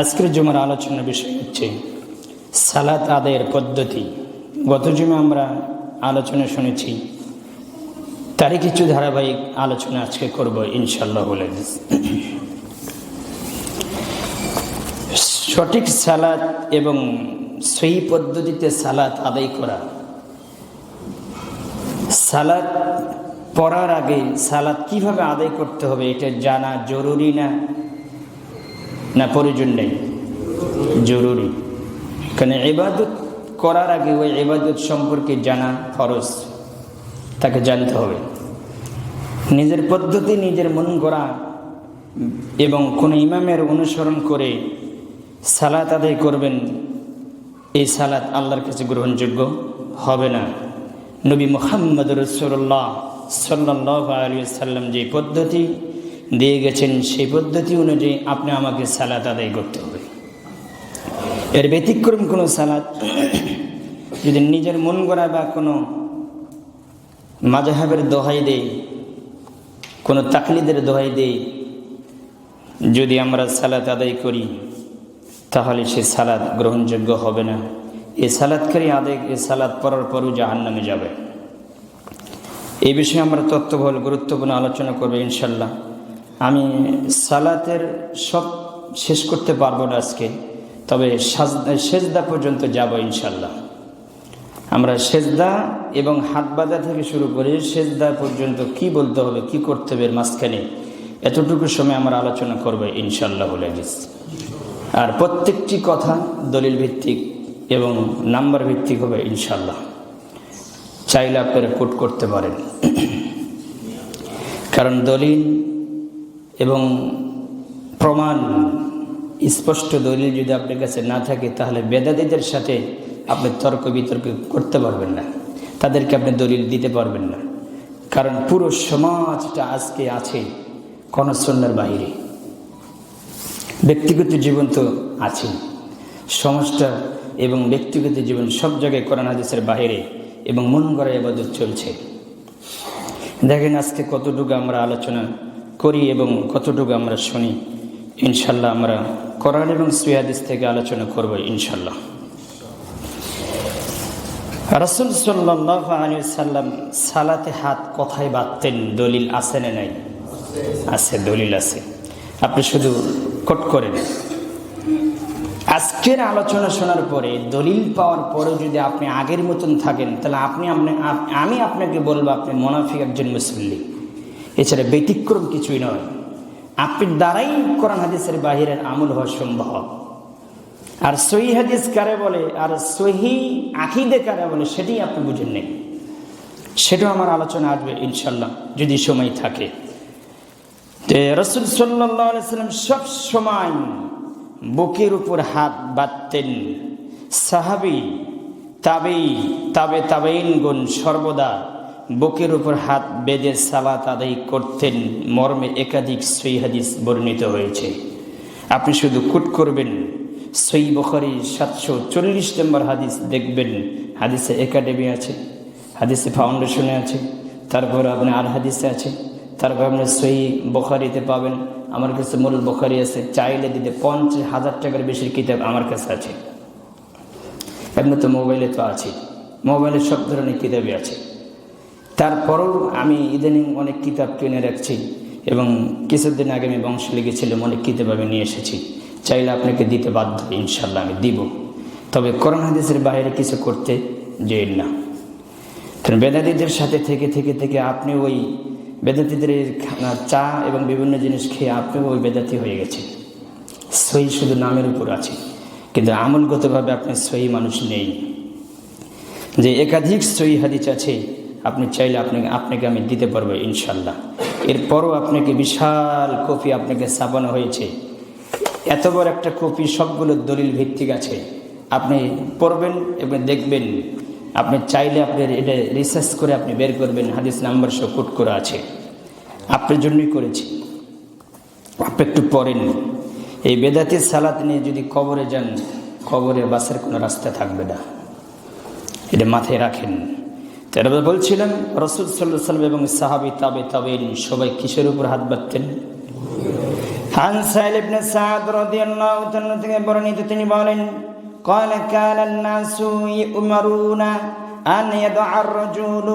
আজকের জমার আলোচনার বিষয় হচ্ছে সালাত আদায়ের পদ্ধতি। গত জমে আমরা আলোচনা শুনেছি, তারই কিছু ধারাবাহিক আলোচনা আজকে করব ইনশাল্লাহ বলে। সঠিক সালাত এবং সেই পদ্ধতিতে সালাত আদায় করা। সালাত পড়ার আগে সালাত কীভাবে আদায় করতে হবে এটা জানা জরুরি না? না প্রয়োজন নেই। জরুরি। কারণ এবাদত করার আগে ওই এবাদত সম্পর্কে জানা ফরজ। তাকে জানতে হবে। নিজের পদ্ধতি নিজের মন করা এবং কোনো ইমামের অনুসরণ করে সালাত আদায় করবেন, এই সালাত আল্লাহর কাছে গ্রহণযোগ্য হবে না। নবী মোহাম্মদ রসুল্লাহ সাল্লাহ আলী সাল্লাম যে পদ্ধতি দিয়ে গেছেন, সেই পদ্ধতি অনুযায়ী আপনি আমাকে সালাত আদায় করতে হবে। এর ব্যতিক্রম কোনো সালাদ যদি নিজের মন গড়া বা কোনো মাজাহাবের দোহাই দেয়, কোনো তাকলিদের দোহাই দেয়, যদি আমরা সালাত আদায় করি, তাহলে সে সালাদ গ্রহণযোগ্য হবে না। এ সালাদকারী আদায় এই সালাদ পড়ার পরও জাহান নামে যাবে। এই বিষয়ে আমরা তত্ত্ববহল, গুরুত্বপূর্ণ আলোচনা করব ইনশাল্লাহ আমি সালাতের সব শেষ করতে পারব না আজকে, তবে সেজদা পর্যন্ত যাব ইনশাল্লাহ আমরা সেজদা এবং হাত বাঁধা থেকে শুরু করে সেজদা পর্যন্ত কি বলতে হবে, কি করতে হবে এর মাঝখানে এতটুকু সময় আমরা আলোচনা করব ইনশাল্লাহ গেছি আর প্রত্যেকটি কথা দলিল ভিত্তিক এবং নাম্বার ভিত্তিক হবে ইনশাল্লাহ চাইলে আপনারা কোট করতে পারেন। কারণ দলিল এবং প্রমাণ, স্পষ্ট দলিল যদি আপনার কাছে না থাকে, তাহলে বেদাদিদের সাথে আপনি তর্ক বিতর্ক করতে পারবেন না। তাদেরকে আপনি দলিল দিতে পারবেন না। কারণ পুরো সমাজটা আজকে আছে কনসন্নার বাহিরে ব্যক্তিগত জীবন তো আছে। সমাজটা এবং ব্যক্তিগত জীবন সব জায়গায় কোরআন হাদিসের বাহিরে এবং মন গড়া এবাদত চলছে। দেখেন আজকে কতটুকু আমরা আলোচনা করি এবং কতটুকু আমরা শুনি, ইনশাল্লাহ আমরা কোরআন এবং সুয়াদিস থেকে আলোচনা করব, ইনশাল্লাহ। রসুল সাল্লাহ আলী সাল্লাম সালাতে হাত কথায় বাঁধতেন, দলিল আছে না নাই? আছে, দলিল আছে। আপনি শুধু কোট করেন আজকের আলোচনা শোনার পরে, দলিল পাওয়ার পরে যদি আপনি আগের মতন থাকেন, তাহলে আপনি আমি আপনাকে বলব, আপনি মোনাফিক একজন মুসল্লি। এছাড়া ব্যতিক্রম কিছুই নয়। আপনি দ্বারাই কোরআন হাদিসের বাহিরের আমল হওয়া সম্ভব। আর সহি হাদিস কারে বলে, আর সহি আকিদে কারে বলে, সেটাই আপনি বুঝেন নেই। সেটাও আমার আলোচনা আসবে ইনশাল্লাহ যদি সময় থাকে। রসুল সাল্লাম সব সময় বুকের উপর হাত বাঁধতেন। সাহাবি তাবেই তাবে তাবেইন গুণ সর্বদা বুকের উপর হাত বেঁধে সালাত আদায় করতেন। মর্মে একাধিক সই হাদিস বর্ণিত হয়েছে। আপনি শুধু কুট করবেন। সই বখরি সাতশো চল্লিশ নম্বর হাদিস দেখবেন। হাদিসে একাডেমি আছে, হাদিসে ফাউন্ডেশনে আছে, তারপর আপনি আর হাদিসে আছে, তারপর আপনি সই বখারিতে পাবেন। আমার কাছে মূল বখারি আছে, চাইলে দিতে পঞ্চাশ হাজার টাকার বেশি কিতাব আমার কাছে আছে। এমনি তো মোবাইলে তো আছে, মোবাইলে সব ধরনের কিতাবই আছে। তারপরেও আমি ইদানিং অনেক কিতাব কিনে রাখছি এবং কিছুদিন আগে আমি বংশ লেগেছিলাম অনেক কিতাব আমি নিয়ে এসেছি। চাইলে আপনাকে দিতে বাধ্য ইনশাল্লাহ আমি দিব। তবে করোনা হাদিসের বাইরে কিছু করতে যে না। কারণ বেদাদিদের সাথে থেকে থেকে থেকে আপনি ওই বেদাতিদের চা এবং বিভিন্ন জিনিস খেয়ে আপনিও ওই বেদাতি হয়ে গেছে সই শুধু নামের উপর আছে, কিন্তু আমলগতভাবে আপনি সই মানুষ নেই। যে একাধিক সই হাদিস আছে আপনি চাইলে আপনাকে আপনাকে আমি দিতে পারব ইনশাল্লাহ। এরপরও আপনাকে বিশাল কপি আপনাকে ছাপানো হয়েছে। এত বড় একটা কপি, সবগুলো দলিল ভিত্তিক আছে। আপনি পড়বেন এবং দেখবেন। আপনি চাইলে আপনার এটা রিসার্চ করে আপনি বের করবেন, হাদিস নাম্বার সব কুট করা আছে। আপনার জন্যই করেছি। আপনি একটু পড়েন। এই বেদাতির সালাত নিয়ে যদি কবরে যান, কবরে বাসের কোনো রাস্তা থাকবে না। এটা মাথায় রাখেন। তারা বলছিলেন রসুল সাল্লাহ সাল্লাম এবং সাহাবি তাবে তাবে সবাই কিসের উপর হাত বাঁধতেন عن سهل بن سعد رضي الله تعالى থেকে বর্ণিত তিনি বলেন قال كان الناس يؤمرون أن يدع الرجل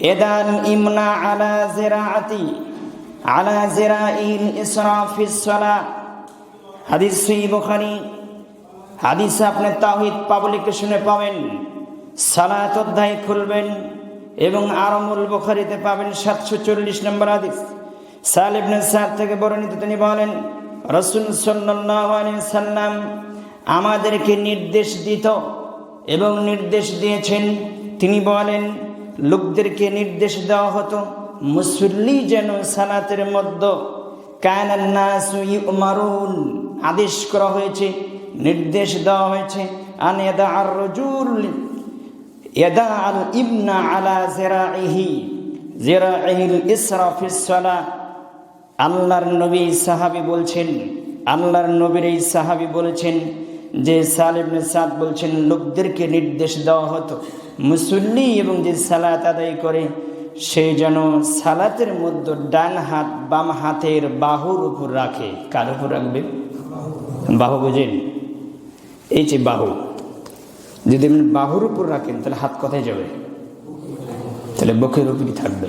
يدا الإمنى على زراعتي على زراعه الإسراف في الصلاة হাদিস সহি বুখারী হাদিস আপনি তাওহিদ পাবলিকেশনে পাবেন সালাত অধ্যায় খুলবেন এবং আরমুল বুখারীতে পাবেন সাতশো চল্লিশ নম্বর হাদিস। সালিবনে সাহ থেকে বর্ণিত তিনি বলেন, রসুল সাল্লাম আমাদেরকে নির্দেশ দিত এবং নির্দেশ দিয়েছেন। তিনি বলেন, লোকদেরকে নির্দেশ দেওয়া হতো, মুসল্লি যেন সালাতের মধ্যে ইউমারুন আদেশ করা হয়েছে, নির্দেশ দেওয়া হয়েছে, আন ইয়াদা আর রজুল ইয়াদা আল ইবনা আলা জেরাইহি জেরাইহিল ইসরাফিস সালা আল্লাহর নবী সাহাবি বলছেন, আল্লাহর নবীর এই সাহাবি বলেছেন যে সালিবনে সাদ বলছেন, লোকদেরকে নির্দেশ দেওয়া হতো মুসল্লি এবং যে সালাত আদায় করে, সে যেন সালাতের মধ্যে ডান হাত বাম হাতের বাহুর উপর রাখে। কার উপর রাখবে? বাহু বুঝেন? এই যে বাহু। যদি আপনি বাহুর উপর রাখেন, তাহলে হাত কোথায় যাবে? তাহলে বুকের উপরই থাকবে।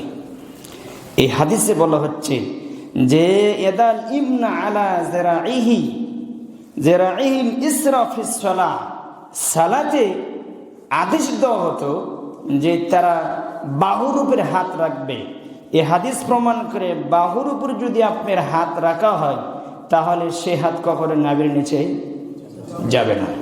এই হাদিসে বলা হচ্ছে যে, এদাল ইমনা আলা জেরাইহি জেরাইহিম ইসরাফিস সালা সালাতে আদেশ দেওয়া হতো যে তারা বাহুর উপরে হাত রাখবে। এ হাদিস প্রমাণ করে বাহুর উপর যদি আপনার হাত রাখা হয়, তাহলে সে হাত কখনো নাবির নিচে যাবে না।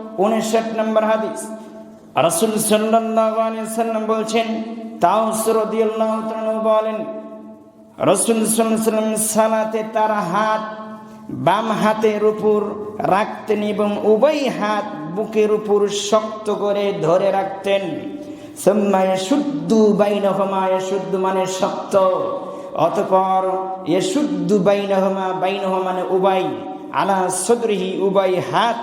উনষাট নম্বর হাদিস রাসূল সাল্লাম বলছেন, তাওস রাদিয়াল্লাহু তাআলা বলেন, রসুল সাল্লাম সালাতে তার হাত বাম হাতের উপর রাখতেন এবং উভয় হাত বুকের উপর শক্ত করে ধরে রাখতেন। সম্মায় শুদ্ধ বাইনহমায় শুদ্ধ মানে শক্ত। অতপর এ শুদ্ধ বাইনহমা, বাইনহ মানে উবাই আলা সদরিহি উবাই হাত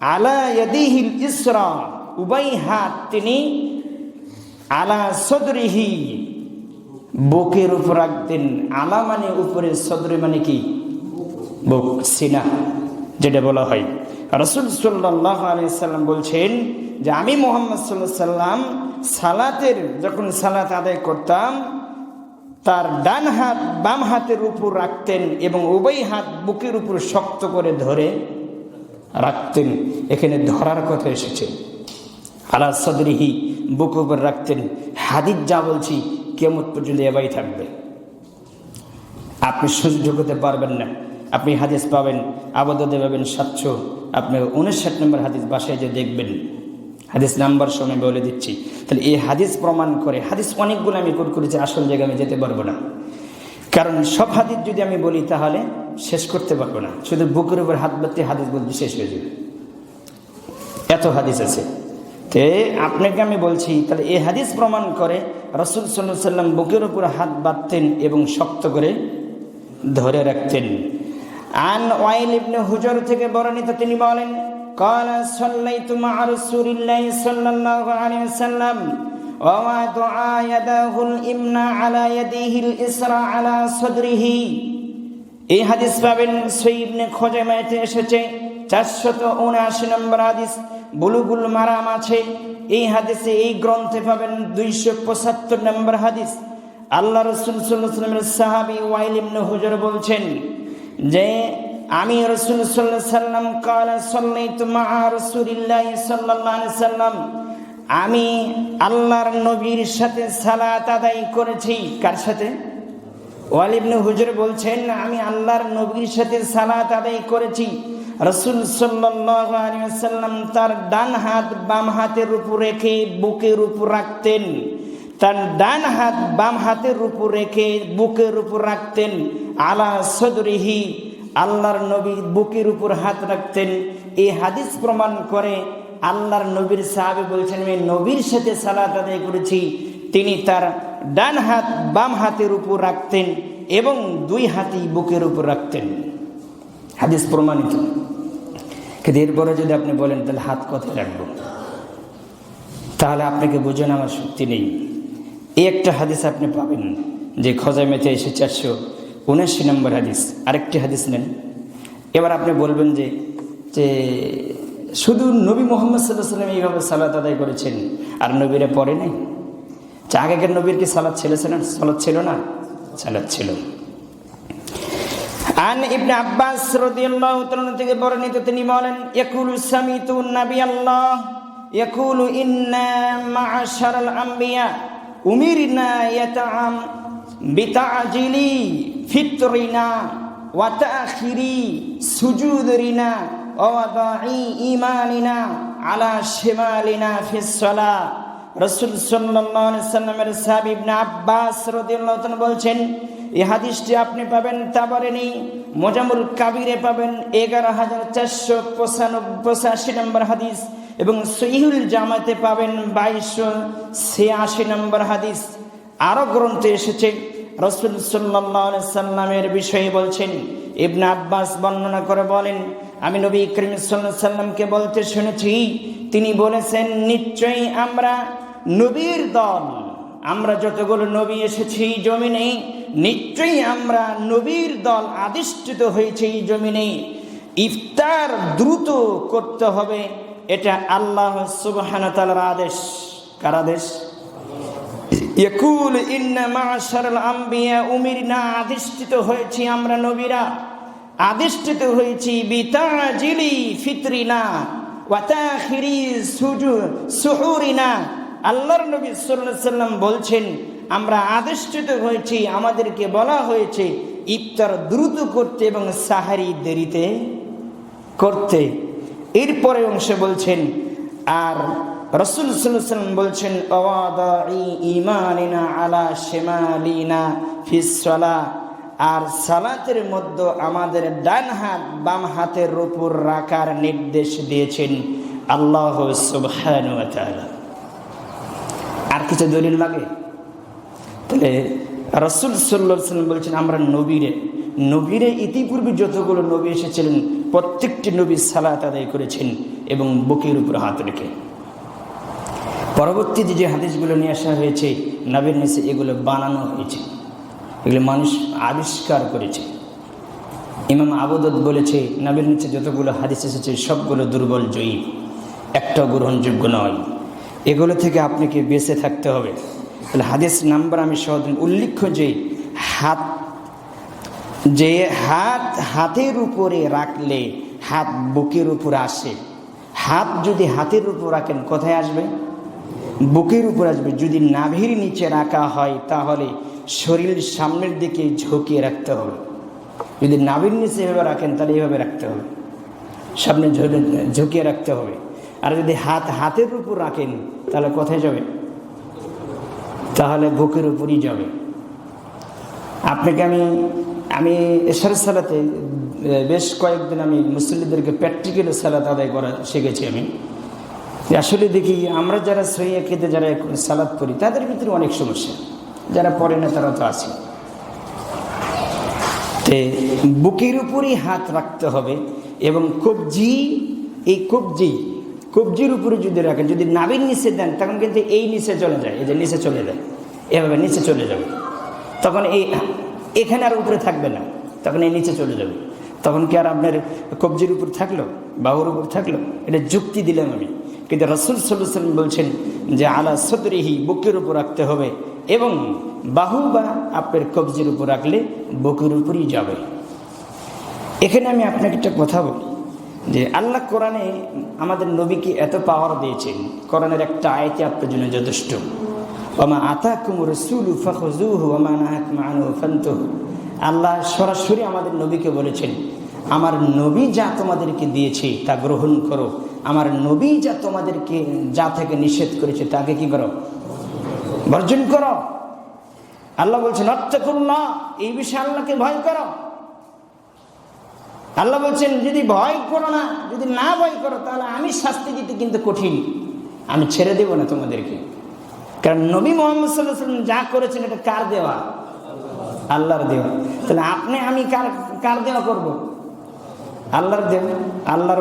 আলা ইয়াদিহিল ইসরা উবাই হাত তিনি আলা সদরিহি, বুকের উপর রাখতেন। আলা মানে উপরে সদরে মানে কি? বুক, সিনা, যেটা বলা হয়। রসুল সাল্লাহ আলাইসাল্লাম বলছেন যে, আমি মোহাম্মদ সাল্লাহ সাল্লাম সালাতের, যখন সালাত আদায় করতাম, তার ডান হাত বাম হাতের উপর রাখতেন এবং উভয় হাত বুকের উপর শক্ত করে ধরে রাখতেন, এখানে ধরার কথা এসেছে। আলা সদরিহি, বুক উপর রাখতেন। হাদিদ যা বলছি কেমন পর্যন্ত এবাই থাকবে। আপনি সহ্য করতে পারবেন না। আপনি হাদিস পাবেন, আবদ্ধে পাবেন সাতশো। আপনি উনষাট নম্বর হাদিস বাসায় যে দেখবেন। হাদিস নাম্বার সময় বলে দিচ্ছি। তাহলে এই হাদিস প্রমাণ করে, হাদিস অনেকগুলো আমি কোট করেছি, আসল জায়গায় আমি যেতে পারব না। কারণ সব হাদিস যদি আমি বলি তাহলে শেষ করতে পারবো না শুধু বুকের উপর হাত বাড়তে হাদিস বলতে শেষ হয়ে যাবে এত হাদিস আছে তে আপনাকে আমি বলছি তাহলে এই হাদিস প্রমাণ করে রসুল সাল্লাহ সাল্লাম বুকের উপর হাত বাঁধতেন এবং শক্ত করে ধরে রাখতেন আন ওয়াইল ইবনে হুজর থেকে বর্ণিত তিনি বলেন قال صليت مع رسول الله صلى الله عليه وسلم ووضع يداه اليمنى على يديه اليسرى على صدره এই হাদিস পাবেন সৈবনে মাইতে এসেছে চারশত উনআশি নম্বর হাদিস, বুলুগুল মারাম আছে। এই হাদিসে এই গ্রন্থে পাবেন দুইশো পঁচাত্তর নম্বর হাদিস। আল্লাহ রসুল সাল্লামের সাহাবি ওয়াইল ইবনে হুজর বলছেন যে, আমি রসুল সাল্লাহ সাল্লাম কালা সাল্লাইতু মা রসুলিল্লাহ আলাইহি সাল্লাম আমি আল্লাহর নবীর সাথে সালাত আদায় করেছি। কার সাথে? ওয়ালিবনে হুজুর বলছেন, আমি আল্লাহর নবীর সাথে সালাত আদায় করেছি। রসুল সাল্লাম তার ডান হাত বাম হাতের উপর রেখে বুকের উপর রাখতেন। তার ডান হাত বাম হাতের উপর রেখে বুকের উপর রাখতেন। আলা সদরিহি, আল্লাহর নবী বুকের উপর হাত রাখতেন। এই হাদিস প্রমাণ করে আল্লাহর নবীর সাহাবে বলছেন, আমি নবীর সাথে সালাত আদায় করেছি। তিনি তার ডান হাত বাম হাতের উপর রাখতেন এবং দুই হাতই বুকের উপর রাখতেন। হাদিস প্রমাণিত। কিন্তু এরপরে যদি আপনি বলেন, তাহলে হাত কোথায় রাখব? তাহলে আপনাকে বোঝানো আমার শক্তি নেই। এই একটা হাদিস আপনি পাবেন, যে খজামেতে এসে চারশো উনাশি নম্বর হাদিস। আরেকটি হাদিস নেন। এবার আপনি বলবেন যে যে শুধু নবী মোহাম্মদ সাল্লাহ সাল্লাম এইভাবে সালাত আদায় করেছেন, আর নবীরা পরে নেই? আগেকার নবীর কি সালাদ ছিল না? সালাদ ছিল না? সালাদ ছিল। আন ইবনে আব্বাস রাদিয়াল্লাহু তাআলা থেকে বর্ণিত তিনি বলেন, ইয়াকুলু সামিতু নাবি আল্লাহ ইয়াকুলু ইন্না মা'আশারাল আম্বিয়া, উমিরনা ইয়াতাআম বিতাজিলি ফিতরিনা ওয়া তাখিরি সুজুদরিনা ওয়া দা'i ইমানিনা আলা শিমালিনা ফিস সালাহ রসুল সাল্লামের সাহাব ইবনে আব্বাস রদিয়াল্লাহু বলছেন, এই হাদিসটি আপনি পাবেন তাবারেনি মোজামুল কাবিরে পাবেন এগারো হাজার চারশো পঁচাশি নম্বর হাদিস এবং সহিহুল জামাতে পাবেন বাইশশো ছিয়াশি, নম্বর হাদিস। আরও গ্রন্থে এসেছে, রসুল সাল্লাহ সাল্লামের বিষয়ে বলছেন, ইবনে আব্বাস বর্ণনা করে বলেন, আমি নবী করিম সাল্লামকে বলতে শুনেছি তিনি বলেছেন, নিশ্চয়ই আমরা নবীর দল। আমরা যতগুলো নবী এসেছি এই জমিনে, নিশ্চয়ই আমরা নবীর দল আদিষ্ঠিত হয়েছে এই জমিনে। ইফতার দ্রুত করতে হবে, এটা আল্লাহ সুবাহানতালার আদেশ। কার আদেশ? আম্বিয়া আদিষ্ঠিত হয়েছি আমরা নবীরা। আদিষ্ঠিত হয়েছি বিতাজিলি ফিতরিনা। সুহুরিনা। আল্লাহর নবী সাল্লাম বলছেন, আমরা আদিষ্ঠিত হয়েছি, আমাদেরকে বলা হয়েছে, ইফতার দ্রুত করতে এবং সাহারি দেরিতে করতে। এরপরে অংশে বলছেন, আর রসুল সাল্লাম বলছেন ইমানিনা আলা শেমালিনা ফিসলা আর সালাতের মধ্যে আমাদের ডান হাত, বাম হাতের উপর রাখার নির্দেশ দিয়েছেন আল্লাহ আর কিছু দলিল লাগে? তাহলে রসুল সাল্লাম বলছেন, আমরা নবীরে নবীরে ইতিপূর্বে যতগুলো নবী এসেছিলেন, প্রত্যেকটি নবী সালাত আদায় করেছেন এবং বুকের উপর হাত রেখে। পরবর্তীতে যে হাদিসগুলো নিয়ে আসা হয়েছে, নবীর নিচে এগুলো বানানো হয়েছে। এগুলো মানুষ আবিষ্কার করেছে। ইমাম আবদত বলেছে, নবীর নিচে যতগুলো হাদিস এসেছে, সবগুলো দুর্বল জয়ী। একটাও গ্রহণযোগ্য নয়। এগুলো থেকে আপনাকে বেঁচে থাকতে হবে। তাহলে হাদিস নাম্বার আমি সহজ উল্লেখ্য যে, হাত যে হাত, হাতের উপরে রাখলে হাত বুকের উপর আসে। হাত যদি হাতের উপর রাখেন, কোথায় আসবে? বুকের উপর আসবে। যদি নাভির নিচে রাখা হয়, তাহলে শরীর সামনের দিকে ঝুঁকিয়ে রাখতে হবে। যদি নাভির নিচে এভাবে রাখেন, তাহলে এইভাবে রাখতে হবে। সামনে ঝুঁকিয়ে রাখতে হবে। আর যদি হাত, হাতের উপর রাখেন, তাহলে কোথায় যাবে? তাহলে বুকের উপরই যাবে। আপনাকে আমি আমি এশার সালাতে বেশ কয়েকদিন আমি মুসলিমদেরকে প্র্যাকটিক্যাল সালাত আদায় করা শিখেছি আমি। আসলে দেখি, আমরা যারা সহিয়া খেতে যারা সালাদ পড়ি, তাদের ভিতরে অনেক সমস্যা। যারা পড়ে না, তারা তো আছে। বুকের উপরই হাত রাখতে হবে এবং কবজি, এই কবজি, কবজির উপরে যদি রাখেন, যদি নাবির নিচে দেন, তখন কিন্তু এই নিচে চলে যায়, এই যে নিচে চলে যায়, এভাবে নিচে চলে যাবে। তখন এই, এখানে আর উপরে থাকবে না, তখন এই নিচে চলে যাবে। তখন কি আর আপনার কবজির উপর থাকল, বাহুর উপর থাকল? এটা যুক্তি দিলাম আমি। কিন্তু রসুল সাল্লাম বলছেন যে, আলা সদরিহি, বুকের উপর রাখতে হবে। এবং বাহু বা আপনার কবজির উপর রাখলে বুকের উপরই যাবে। এখানে আমি আপনাকে একটা কথা বলি, যে আল্লাহ কোরআনে আমাদের নবীকে এত পাওয়ার দিয়েছেন। কোরআনের একটা আয়তে আপনার জন্য যথেষ্ট। ওমা আতা কুমুর সুলু ফখুজুহু ওমা আল্লাহ সরাসরি আমাদের নবীকে বলেছেন, আমার নবী যা তোমাদেরকে দিয়েছে তা গ্রহণ করো। আমার নবী যা তোমাদেরকে, যা থেকে নিষেধ করেছে তাকে কি করো? বর্জন করো। আল্লাহ বলছেন অর্থকুল্লাহ এই বিষয়ে আল্লাহকে ভয় করো। আল্লাহ বলছেন, যদি ভয় করো না, যদি না ভয় করো, তাহলে আমি শাস্তি দিতে কিন্তু কঠিন। আমি ছেড়ে দেব না তোমাদেরকে। কারণ নবী মোহাম্মদ সাল্লাম যা করেছেন, এটা কার দেওয়া? আল্লাহর দেওয়া। তাহলে আপনি, আমি কার কার দেওয়া করব? আল্লাহর দেব, আল্লাহর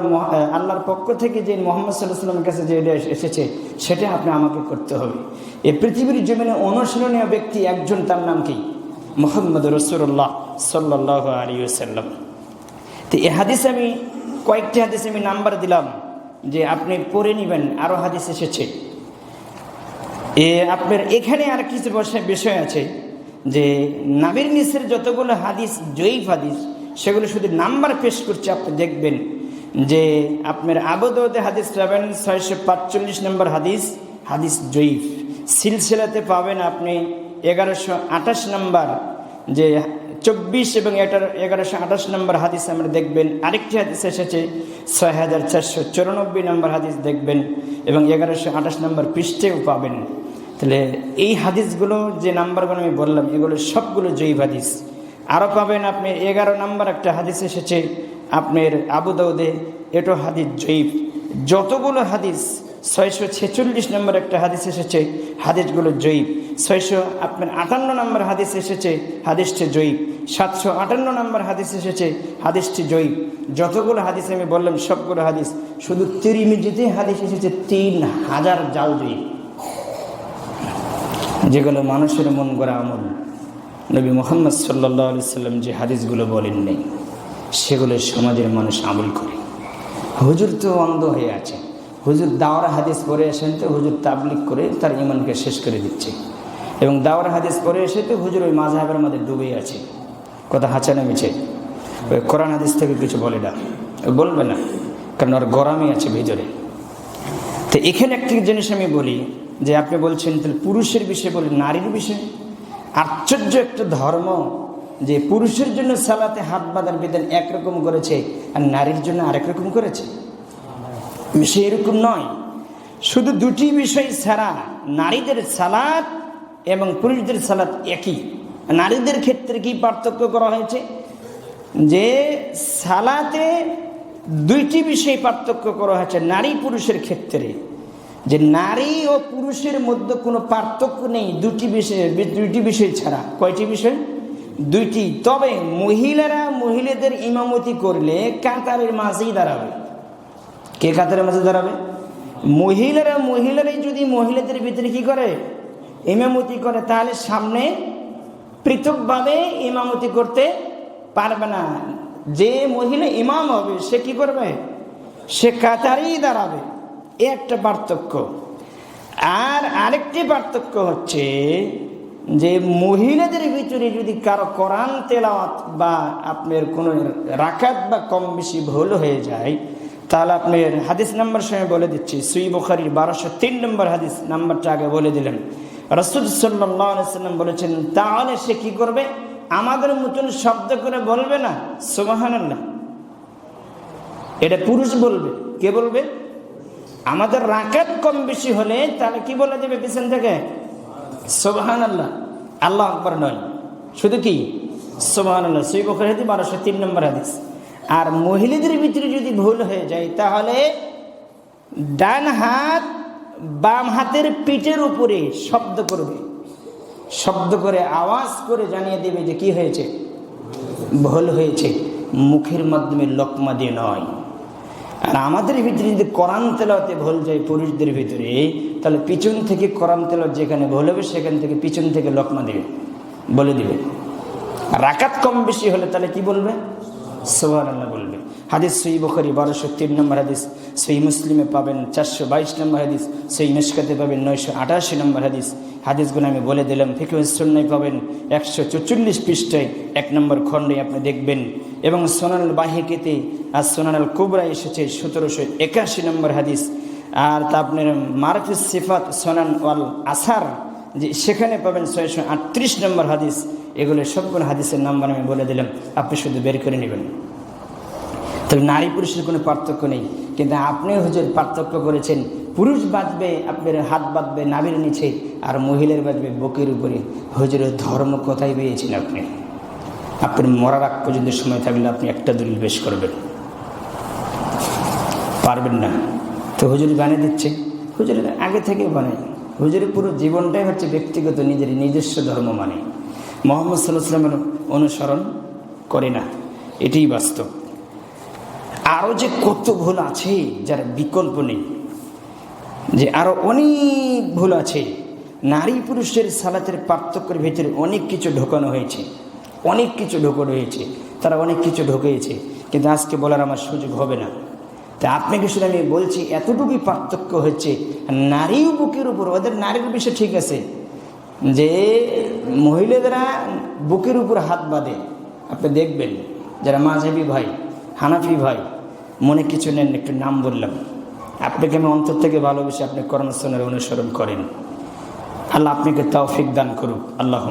আল্লাহর পক্ষ থেকে যে মোহাম্মদ সাল্লাহ সাল্লামের কাছে যে এটা এসেছে, সেটা আপনি আমাকে করতে হবে। এই পৃথিবীর জমিনে অনুসরণীয় ব্যক্তি একজন, তার নাম কি? মোহাম্মদ রসুল্লাহ সাল্লাহ আলী সাল্লাম তো এ হাদিস আমি, কয়েকটি হাদিস আমি নাম্বার দিলাম যে আপনি পড়ে নেবেন আরও হাদিস এসেছে। এ আপনার এখানে আর কিছু বিষয় আছে যে নাবির নিসের যতগুলো হাদিস, জয়ীফ হাদিস সেগুলো শুধু নাম্বার পেশ করছে, আপনি দেখবেন যে আপনার আবদৌদে হাদিস পাবেন ছয়শো পাঁচচল্লিশ নম্বর হাদিস হাদিস জয়ীফ। সিলসিলাতে পাবেন আপনি এগারোশো আঠাশ নম্বর, যে চব্বিশ এবং এগারোশো আঠাশ নম্বর হাদিস আমরা দেখবেন। আরেকটি হাদিস এসেছে, ছয় হাজার চারশো চুরানব্বই নম্বর হাদিস দেখবেন এবং এগারোশো আঠাশ নম্বর পৃষ্ঠেও পাবেন। তাহলে এই হাদিসগুলো যে নাম্বারগুলো আমি বললাম, এগুলো সবগুলো জয়ীব হাদিস। আরও পাবেন আপনি এগারো নম্বর একটা হাদিস এসেছে আপনার আবু দাউদে, এটো হাদিস জয়ীব যতগুলো হাদিস, ছয়শো ছেচল্লিশ নম্বর একটা হাদিস এসেছে, হাদিসগুলো জয়ীব ছয়শো আপনার আটান্ন নম্বর হাদিস এসেছে, হাদিসটি জয়ীব সাতশো আটান্ন নম্বর হাদিস এসেছে, হাদিসটি জয়ীব যতগুলো হাদিস আমি বললাম, সবগুলো হাদিস, শুধু তিরিমিজিতে হাদিস এসেছে, তিন হাজার জাল জয়ীব যেগুলো মানুষের মন গড়া আমল। নবী মোহাম্মদ সাল্লাহ আলি সাল্লাম যে হাদিসগুলো বলেন নেই সেগুলো সমাজের মানুষ আমল করে। হুজুর তো অন্ধ হয়ে আছে। হুজুর দাওরা হাদিস পরে আসেন তো হুজুর তাবলিক করে তার ইমানকে শেষ করে দিচ্ছে। এবং দাওরা হাদিস পরে এসে তো হুজুর ওই মাঝহাবের মধ্যে ডুবেই আছে। কথা হাঁচানো মিছে ওই কোরআন হাদিস থেকে কিছু বলে না। বলবে না, কারণ ওর গরমই আছে ভিতরে। তো এখানে একটি জিনিস আমি বলি, যে আপনি বলছেন তাহলে পুরুষের বিষয়ে বলি নারীর বিষয়ে? আশ্চর্য একটা ধর্ম যে পুরুষের জন্য সালাতে হাত বাঁধার বিধান একরকম করেছে আর নারীর জন্য আরেক রকম করেছে। বিষয় এরকম নয়। শুধু দুটি বিষয় ছাড়া নারীদের সালাদ এবং পুরুষদের সালাদ একই। নারীদের ক্ষেত্রে কি পার্থক্য করা হয়েছে? যে সালাতে দুইটি বিষয় পার্থক্য করা হয়েছে নারী পুরুষের ক্ষেত্রে। যে নারী ও পুরুষের মধ্যে কোনো পার্থক্য নেই, দুটি বিষয়, দুইটি বিষয় ছাড়া। কয়টি বিষয়? দুইটি। তবে মহিলারা মহিলাদের ইমামতি করলে কাতারের মাঝেই দাঁড়াবে। কে কাতারের মাঝে দাঁড়াবে? মহিলারা, মহিলারাই যদি মহিলাদের ভিতরে কি করে? ইমামতি করে, তাহলে সামনে পৃথকভাবে ইমামতি করতে পারবে না। যে মহিলা ইমাম হবে, সে কি করবে? সে কাতারেই দাঁড়াবে। এ একটা পার্থক্য। আর আরেকটি পার্থক্য হচ্ছে যে মহিলাদের ভিতরে যদি কারও কোরআন তেলাওয়াত বা আপনার কোনো রাখাত বা কম বেশি ভুল হয়ে যায়, তাহলে আপনার হাদিস নাম্বার সময় বলে দিচ্ছি সুই বুখারির বারোশো তিন নম্বর হাদিস নাম্বারটা আগে বলে দিলেন। রসুল সাল্লাম বলেছেন, তাহলে সে কি করবে? আমাদের মতন শব্দ করে বলবে না? সোমাহান এটা পুরুষ বলবে। কে বলবে? আমাদের রাকাত কম বেশি হলে তাহলে কি বলে দেবে পিছন থেকে? সোবাহান আল্লাহ আল্লাহ আকবর নয়। শুধু কি? সোবাহান আল্লাহ সুই বখর হাদিস বারোশো তিন নম্বর হাদিস। আর মহিলাদের ভিতরে যদি ভুল হয়ে যায়, তাহলে ডান হাত বাম হাতের পিঠের উপরে শব্দ করবে। শব্দ করে আওয়াজ করে জানিয়ে দেবে যে কি হয়েছে? ভুল হয়েছে। মুখের মাধ্যমে লকমা দিয়ে নয়। আর আমাদের ভিতরে যদি কোরআন তেলাতে ভুল যায় পুরুষদের ভিতরে, তাহলে পিছন থেকে কোরআন তেলত যেখানে ভুল হবে, সেখান থেকে পিছন থেকে লকমা দেবে, বলে দিবে। রাকাত কম বেশি হলে তাহলে কি বলবে? সোহান আল্লাহ বলবে। হাদিস সই বখরি বারোশো তিন নম্বর হাদিস। সই মুসলিমে পাবেন চারশো বাইশ নম্বর হাদিস, সেই মিসকাতে পাবেন নয়শো আটাশি নম্বর হাদিস। হাদিসগুলো আমি বলে দিলাম ফিকুসন্নায় পাবেন একশো চুচল্লিশ পৃষ্ঠায়, এক নম্বর খণ্ডে আপনি দেখবেন। এবং সোনাল বাহিকেতে, আর সোনাল কুবরা এসেছে সতেরোশো একাশি নম্বর হাদিস। আর তা আপনার মারফিস সিফাত সোনান ওয়াল আসার, যে সেখানে পাবেন ছয়শো আটত্রিশ নম্বর হাদিস। এগুলো সবগুলো হাদিসের নাম্বার আমি বলে দিলাম, আপনি শুধু বের করে নেবেন। তাহলে নারী পুরুষের কোনো পার্থক্য নেই। কিন্তু আপনি হুজুর পার্থক্য করেছেন। পুরুষ বাঁচবে, আপনার হাত বাঁধবে নাভির নিচে, আর মহিলার বাঁচবে বুকের উপরে। হুজুরের ধর্ম কোথায় পেয়েছেন আপনি? আপনি মরার আগ পর্যন্ত সময় থাকলে আপনি একটা দলিল পেশ করবেন। পারবেন না। তো হুজুর বানিয়ে দিচ্ছে। হুজুর আগে থেকে বানায়। হুজুরের পুরো জীবনটাই হচ্ছে ব্যক্তিগত, নিজের নিজস্ব ধর্ম মানে। মোহাম্মদ সাল্লাহ সাল্লামের অনুসরণ করে না। এটাই বাস্তব। আরও যে কত ভুল আছে যার বিকল্প নেই, যে আরও অনেক ভুল আছে। নারী পুরুষের সালাতের পার্থক্যের ভিতরে অনেক কিছু ঢোকানো হয়েছে, অনেক কিছু ঢোকানো হয়েছে, তারা অনেক কিছু ঢুকিয়েছে কিন্তু আজকে বলার আমার সুযোগ হবে না। তা আপনাকে শুনে আমি বলছি এতটুকুই পার্থক্য হচ্ছে নারী বুকের উপর, ওদের নারীর বিষয় ঠিক আছে, যে মহিলাদেরা বুকের উপর হাত বাঁধে। আপনি দেখবেন, যারা মাঝাবি ভাই, হানাফি ভাই মনে কিছু নেন, একটু নাম বললাম। আপনাকে আমি অন্তর থেকে ভালোবেসে আপনি কর্মস্থানের অনুসরণ করেন। আল্লাহ আপনাকে তৌফিক দান করুক। আল্লাহ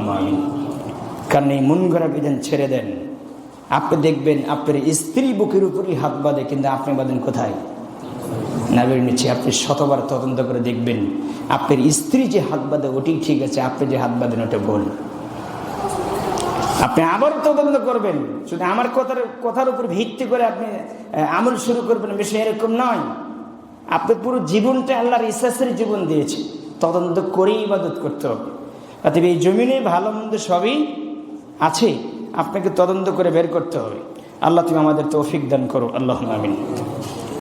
কারণ এই মন গড়া বিধান ছেড়ে দেন। আপনি দেখবেন আপনার স্ত্রী বুকের উপরই হাত বাঁধে, কিন্তু আপনি বাঁধেন কোথায়? নাবের নিচে আপনি শতবার তদন্ত করে দেখবেন, আপনার স্ত্রী যে হাত বাঁধে ওটি ঠিক আছে, আপনি যে হাত বাঁধেন, ওটা ভুল। আপনি আবার তদন্ত করবেন। শুধু আমার কথার কথার উপর ভিত্তি করে আপনি আমল শুরু করবেন, বিষয় এরকম নয়। আপনি পুরো জীবনটা আল্লাহর ইসাসের জীবন দিয়েছে তদন্ত করেই ইবাদত করতে হবে। অতএব এই জমিনে ভালো মন্দ সবই আছে। আপনাকে তদন্ত করে বের করতে হবে। আল্লাহ তুমি আমাদের তৌফিক দান করো। আল্লাহ আমিন।